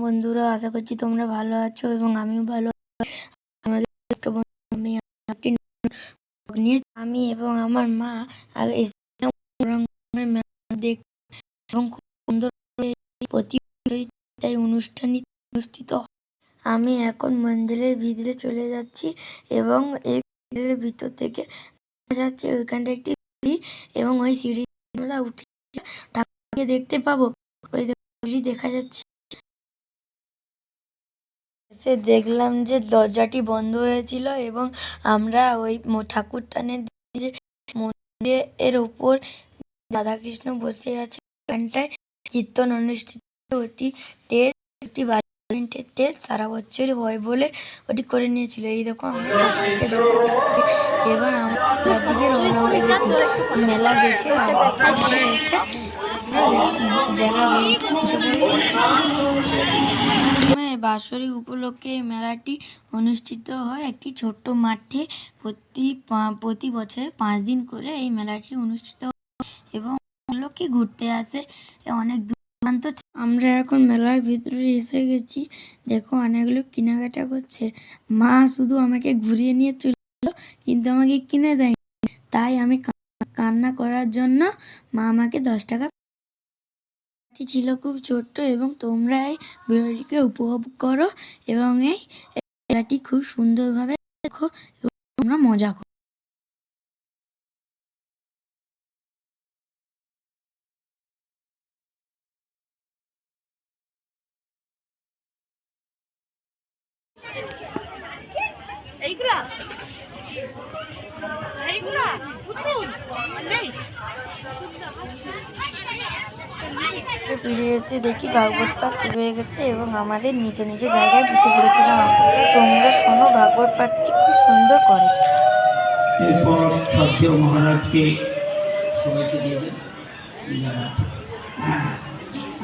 বন্ধুরা, আশা করছি তোমরা ভালো আছো এবং আমিও ভালো আমি নিয়ে আমি এবং আমার মা এবং খুব সুন্দর প্রতিযোগিতায় অনুষ্ঠিত। আমি এখন মন্দিরের ভিতরে চলে যাচ্ছি এবং এই মন্দিরের ভিতর থেকে যাচ্ছে ওইখানটা একটি সিঁড়ি এবং ওই সিঁড়ি আমরা উঠে ঠাকুরকে দেখতে পাবো। ওই দেখা যাচ্ছে। এসে দেখলাম যে দরজাটি বন্ধ হয়েছিল এবং আমরা ওই দিকে যে মন্দিরের ওপর রাধাকৃষ্ণ বসে আছে ওখানটায় কীর্তন অনুষ্ঠিত ওটি একটি টেস্ট সারা বছরই হয় বলে ওটি করে নিয়েছিল। এই দেখো, আমরা দেখতে এবার আমরা চারদিকে রওনা হয়ে গেছি। মেলা দেখে জায়গা বাৎসরিক উপলক্ষে এই মেলাটি অনুষ্ঠিত হয় একটি ছোট্ট মাঠে। প্রতি প্রতি বছরে পাঁচ দিন করে এই মেলাটি অনুষ্ঠিত এবং লোকে ঘুরতে আসে। অনেক দূরান্ত আমরা এখন মেলার ভিতরে এসে গেছি। দেখো অনেক লোক কেনাকাটা করছে। মা শুধু আমাকে ঘুরিয়ে নিয়ে চলে কিন্তু আমাকে কিনে দেয় তাই আমি কান্না করার জন্য মা আমাকে দশ টাকা টি ছিল খুব ছোট্ট এবং তোমরা এই ভিডিওটিকে উপভোগ করো এবং এই খেলাটি খুব সুন্দরভাবে দেখো এবং তোমরা মজা করো। ফিরে এসে দেখি ভাগবত পাঠ শুরু হয়ে গেছে এবং আমাদের নিচে নিচে জায়গায় বসে পড়েছিলাম। তোমরা শোনো ভাগবত পাঠটি খুব সুন্দর করেছে এরপর সত্য মহারাজকে সবাইকে দিয়ে দেন। হ্যাঁ,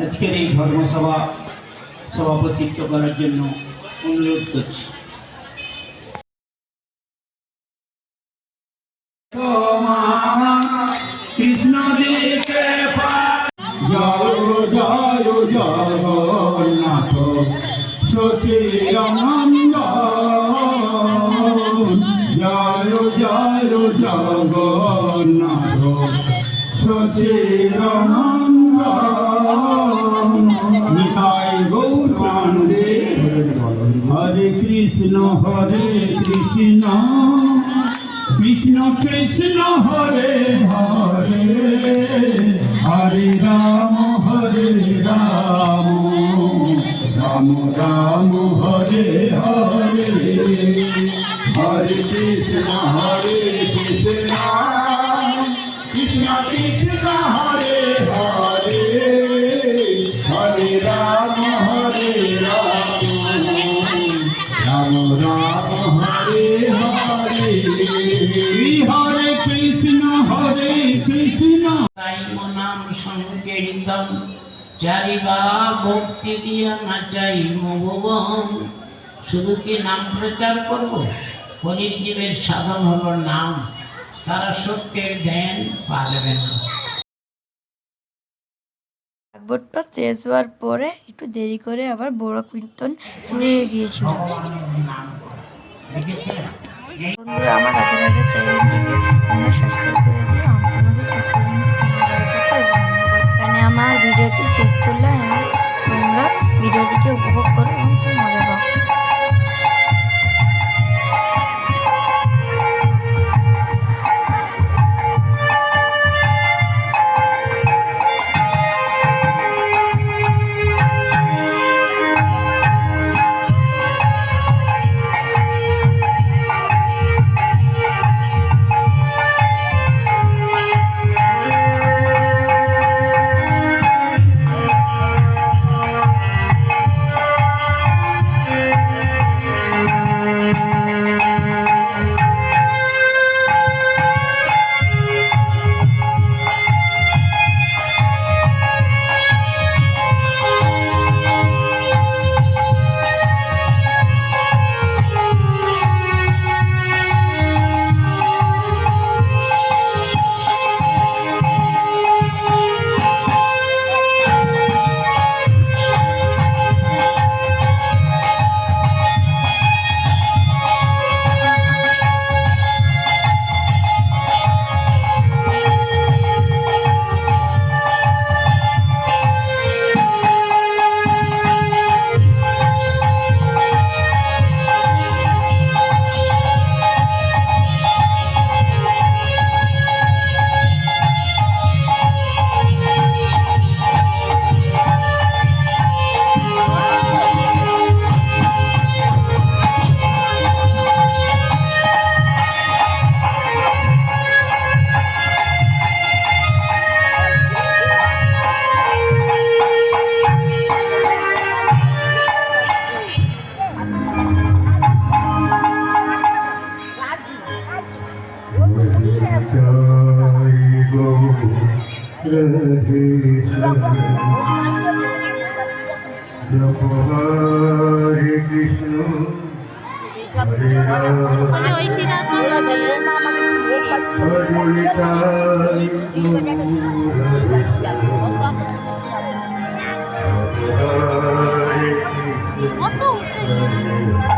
আজকের এই ধর্মসভা সভাপতিত্ব করার জন্য অনুরোধ করছি। জয় জয় জগন্নাথ সচিরানন্দ জয় জয় জগন্নাথ সচিরানন্দ নিতাই গৌরাঙ্গে হরে কৃষ্ণ হরে কৃষ্ণ কৃষ্ণ কৃষ্ণ হরে হরে হরে কৃষ্ণ কৃষ্ণ কৃষ্ণ হরে হরে হরে রাম হরে রাম রাম রাম হরে হরে হরে কৃষ্ণ হরে কৃষ্ণ নাম সংকীর্তন চারিবা ভক্তি দিয়া নাচাই ভুবন শুধু কি নাম প্রচার করব হরির জীবের সাধন হলো নাম। তারা সত্যের জ্ঞান পারবে না। শেষ হওয়ার পরে একটু দেরি করে আবার বড় কীর্তন শুরু হয়ে গিয়েছিল বন্ধুরা আমার আগে আগে চ্যানেলটিকে তোমরা সাবস্ক্রাইব করে দিও। তোমাদের ছোট্ট। এখানে আমার ভিডিওটি শেষ করলাম। এবং তোমরা ভিডিওটিকে উপভোগ করো এবং খুব মজা হরে কৃষ্ণ হরে রাম হরে কৃষ্ণ হরে